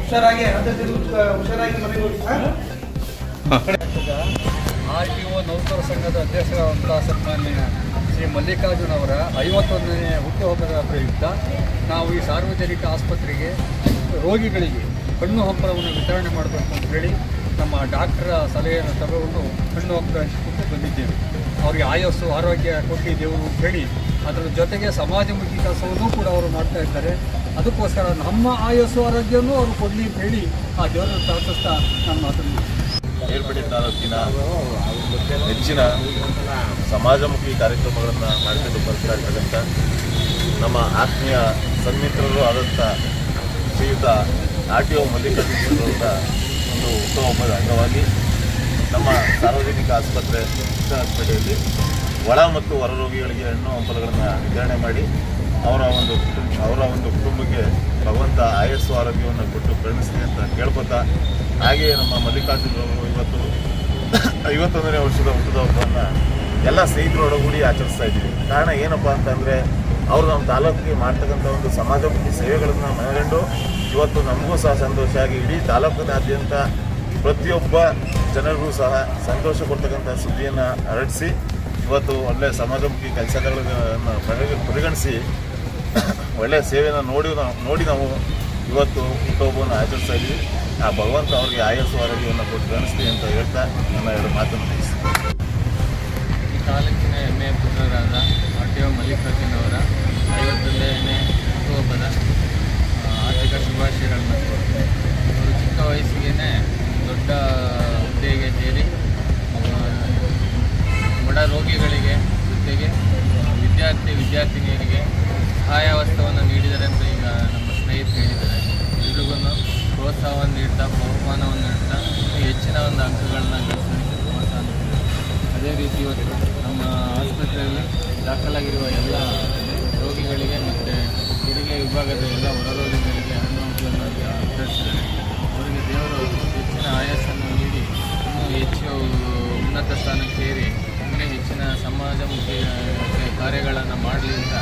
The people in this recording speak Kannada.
ಹುಷಾರಾಗಿ ಹುಷಾರಾಗಿ? ಆರ್ ಟಿ ಒ ನೌಕರ ಸಂಘದ ಅಧ್ಯಕ್ಷರಾದಂತಹ ಸನ್ಮಾನ್ಯ ಶ್ರೀ ಮಲ್ಲಿಕಾರ್ಜುನ್ ಅವರ ಐವತ್ತೊಂದನೇ ಹುಟ್ಟುಹಬ್ಬದ ಪ್ರಯುಕ್ತ ನಾವು ಈ ಸಾರ್ವಜನಿಕ ಆಸ್ಪತ್ರೆಗೆ ರೋಗಿಗಳಿಗೆ ಕಣ್ಣು ಹಂಪಲವನ್ನು ವಿತರಣೆ ಮಾಡಬೇಕು ಅಂತ ಹೇಳಿ ನಮ್ಮ ಡಾಕ್ಟರ ಸಲಹೆಯನ್ನು ತಗೊಂಡು ಕಣ್ಣು ಹಂಪಲ ಹಂಚಿಕೊಂಡು ಬಂದಿದ್ದೇವೆ. ಅವರಿಗೆ ಆಯಸ್ಸು, ಆರೋಗ್ಯ ಕೊಟ್ಟಿದ್ದೇವು ಹೇಳಿ ಅದರ ಜೊತೆಗೆ ಸಮಾಜಮುಖಿ ಕೆಲಸವನ್ನು ಕೂಡ ಅವರು ಮಾಡ್ತಾ ಇದ್ದಾರೆ. ಅದಕ್ಕೋಸ್ಕರ ನಮ್ಮ ಆಯಸ್ಸು ಆರೋಗ್ಯವೂ ಅವರು ಕೊಡಲಿ ಹೇಳಿ ಆ ದೇವರನ್ನು ಪ್ರಾರ್ಥಿಸ್ತಾ ನಾನು ಮಾತನ್ನು ಏರ್ಪಡಿ ತಾಲೂಕಿನ ಹೆಚ್ಚಿನ ಸಮಾಜಮುಖಿ ಕಾರ್ಯಕ್ರಮಗಳನ್ನು ಮಾಡಿಕೊಂಡು ಬರ್ತಾ ಇರ್ತಕ್ಕಂಥ ನಮ್ಮ ಆತ್ಮೀಯ ಸನ್ಮಿತ್ರರು ಆದಂಥ ಶ್ರೀಯುತ ಆರ್ ಟಿ ಒ ಮಲ್ಲಿಕಾರ್ಜುನವರ ಒಂದು ಹುಟ್ಟುಹಬ್ಬದ ಅಂಗವಾಗಿ ನಮ್ಮ ಸಾರ್ವಜನಿಕ ಆಸ್ಪತ್ರೆ ಆಸ್ಪತ್ರೆಯಲ್ಲಿ ಒಳ ಮತ್ತು ಹೊರ ರೋಗಿಗಳಿಗೆ ಹಣ್ಣು ಹಂಪಲುಗಳನ್ನು ವಿತರಣೆ ಮಾಡಿ ಅವರ ಒಂದು ಅವರ ಒಂದು ಕುಟುಂಬಕ್ಕೆ ಆಯಸ್ಸು ಆರೋಗ್ಯವನ್ನು ಕೊಟ್ಟು ಕರುಣಿಸಲಿ ಅಂತ ಕೇಳ್ಕೊತಾ ಹಾಗೆಯೇ ನಮ್ಮ ಮಲ್ಲಿಕಾರ್ಜುನರವರು ಇವತ್ತು ಐವತ್ತೊಂದನೇ ವರ್ಷದ ಹುಟ್ಟಿದ ಹಬ್ಬವನ್ನು ಎಲ್ಲ ಸ್ನೇಹಿತರೊಡಗೂಡಿ ಆಚರಿಸ್ತಾ ಇದ್ದೀವಿ. ಕಾರಣ ಏನಪ್ಪ ಅಂತಂದರೆ, ಅವರು ನಮ್ಮ ತಾಲೂಕಿಗೆ ಮಾಡ್ತಕ್ಕಂಥ ಒಂದು ಸಮಾಜಮುಖಿ ಸೇವೆಗಳನ್ನು ಮನಗಂಡು ಇವತ್ತು ನಮಗೂ ಸಹ ಸಂತೋಷ ಆಗಿ ಇಡೀ ತಾಲೂಕಿನಾದ್ಯಂತ ಪ್ರತಿಯೊಬ್ಬ ಜನರಿಗೂ ಸಹ ಸಂತೋಷ ಕೊಡ್ತಕ್ಕಂಥ ಸುದ್ದಿಯನ್ನು ಹರಡಿಸಿ, ಇವತ್ತು ಒಳ್ಳೆಯ ಸಮಾಜಮುಖಿ ಕೆಲಸಗಳನ್ನು ಪರಿಗಣಿಸಿ ಒಳ್ಳೆಯ ಸೇವೆಯನ್ನು ನೋಡಿ ನಾವು ನೋಡಿ ನಾವು ಇವತ್ತು ಹುಟ್ಟುಹಬ್ಬವನ್ನು ಆಚರಿಸ್ತಾ ಆ ಭಗವಂತ ಅವರಿಗೆ ಆಯಸ್ಸು, ಆರೋಗ್ಯವನ್ನು ಕೊಟ್ಟು ಕಾಣಿಸ್ಲಿ ಅಂತ ಹೇಳ್ತಾ ನನ್ನ ಎರಡು ಮಾತನ್ನು ಈ ತಾಲೂಕಿನ ಹೆಮ್ಮೆಯ ಪುತ್ರರಾದ ಆರ್ ಟಿ ಒ ಮಲ್ಲಿಕಾರ್ಜುನ್ ಅವರ ಐವತ್ತೊಂದನೇ ಹುಟ್ಟುಹಬ್ಬದ ಆರ್ಥಿಕ ಶುಭಾಶಯಗಳನ್ನು ಅವರು ಚಿಕ್ಕ ವಯಸ್ಸಿಗೆ ದೊಡ್ಡ ಹುದ್ದೆಗೆ ಸೇರಿ ಬಡ ರೋಗಿಗಳಿಗೆ ಜೊತೆಗೆ ವಿದ್ಯಾರ್ಥಿ ವಿದ್ಯಾರ್ಥಿನಿಯರಿಗೆ ಸಹಾಯಹಸ್ತವನ್ನು ನೀಡಿದ್ದಾರೆ ಅಂತ ಈಗ ನಮ್ಮ ಸ್ನೇಹಿತರು ಹೇಳಿದ್ದಾರೆ. ಪ್ರೋತ್ಸಾಹವನ್ನು ನೀಡ್ತಾ, ಬಹುಮಾನವನ್ನು ನೀಡ್ತಾ ಹೆಚ್ಚಿನ ಒಂದು ಅಂಕಗಳನ್ನ ಗಳಿಸೋದಕ್ಕೆ ತುಂಬ ಅದೇ ರೀತಿ ಇವತ್ತು ನಮ್ಮ ಆಸ್ಪತ್ರೆಯಲ್ಲಿ ದಾಖಲಾಗಿರುವ ಎಲ್ಲ ರೋಗಿಗಳಿಗೆ ಮತ್ತು ಹೆರಿಗೆ ವಿಭಾಗದ ಎಲ್ಲ ಹೊರರೋಗಿಗಳಿಗೆ ಹಣ್ಣುಗಳನ್ನು ಅನುಸರಿಸಿದ್ದಾರೆ ಅವರಿಗೆ ದೇವರು ಹೆಚ್ಚಿನ ಆಯಾಸನ್ನು ನೀಡಿ, ಇನ್ನೂ ಹೆಚ್ಚು ಉನ್ನತ ಸ್ಥಾನಕ್ಕೇರಿ ಇನ್ನೂ ಹೆಚ್ಚಿನ ಸಮಾಜಮುಖಿ ಕಾರ್ಯಗಳನ್ನು ಮಾಡಲಿ ಅಂತ